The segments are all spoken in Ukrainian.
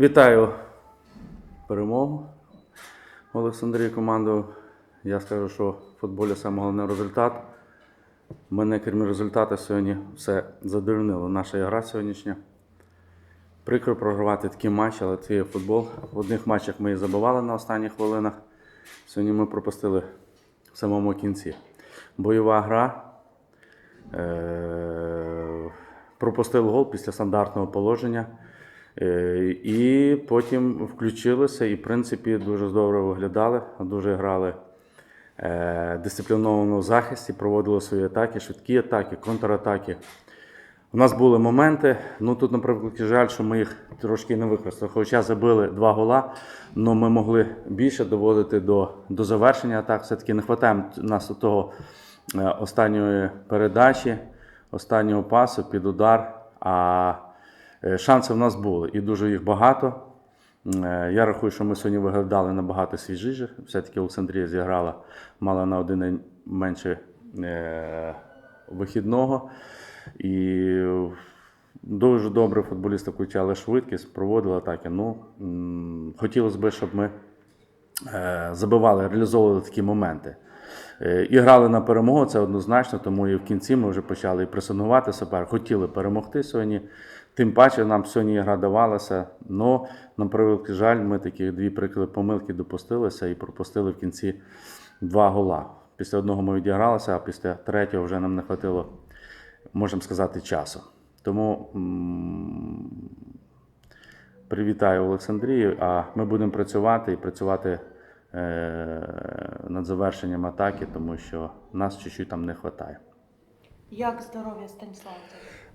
Вітаю перемогу Олександрії команду. Я скажу, що в футболі саме головний результат. Мене, крім результату, сьогодні все задовольнило. Наша гра сьогоднішня. Прикро програвати такі матчі, але це є футбол. В одних матчах ми і забивали на останніх хвилинах. Сьогодні ми пропустили в самому кінці. Бойова гра. Е- пропустив гол після стандартного положення. Е, І потім включилися і, в принципі, дуже добре виглядали, дуже грали е, дисципліновано в захисті, проводили свої атаки, швидкі атаки, контратаки. У нас були моменти. Ну тут, наприклад, жаль, що ми їх трошки не використали. Хоча забили два гола, але ми могли більше доводити до, до завершення атак. Все-таки не вистачає нас до того е, останньої передачі, останнього пасу під удар. А е, шанси в нас були і дуже їх багато. Е, Я рахую, що ми сьогодні виглядали набагато свіжіше. Все-таки Олександрія зіграла, мала на один менше е, вихідного. І дуже добре футболісти включали швидкість, проводили атаки. Ну, хотілося б, щоб ми е, забивали, реалізовували такі моменти. Е, І грали на перемогу, це однозначно, тому і в кінці ми вже почали і супер. Хотіли перемогти сьогодні. Тим паче нам сьогодні гра давалася. Но, на превеликий жаль, ми такі дві прикли помилки допустилися і пропустили в кінці два гола. Після одного ми відігралися, а після третього вже нам не хватило, можемо сказати, часу. Тому привітаю Олександрію, а ми будемо працювати і працювати е, над завершенням атаки, тому що нас чуть-чуть там не вистачає. Як здоров'я Станіслава?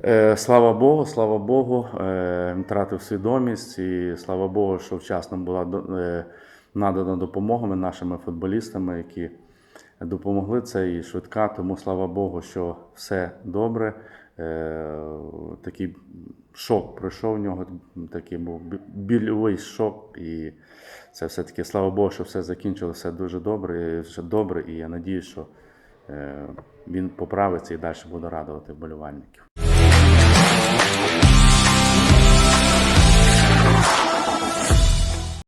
Е, Слава Богу, слава Богу, е, втратив свідомість, і слава Богу, що вчасно була е, надана допомога нашими футболістами, які допомогли це і швидка. Тому слава Богу, що все добре. Такий шок пройшов в нього, такий був більовий шок. І це все-таки слава Богу, що все закінчилося дуже добре, все добре. І я надію, що він поправиться і далі буде радувати вболівальників.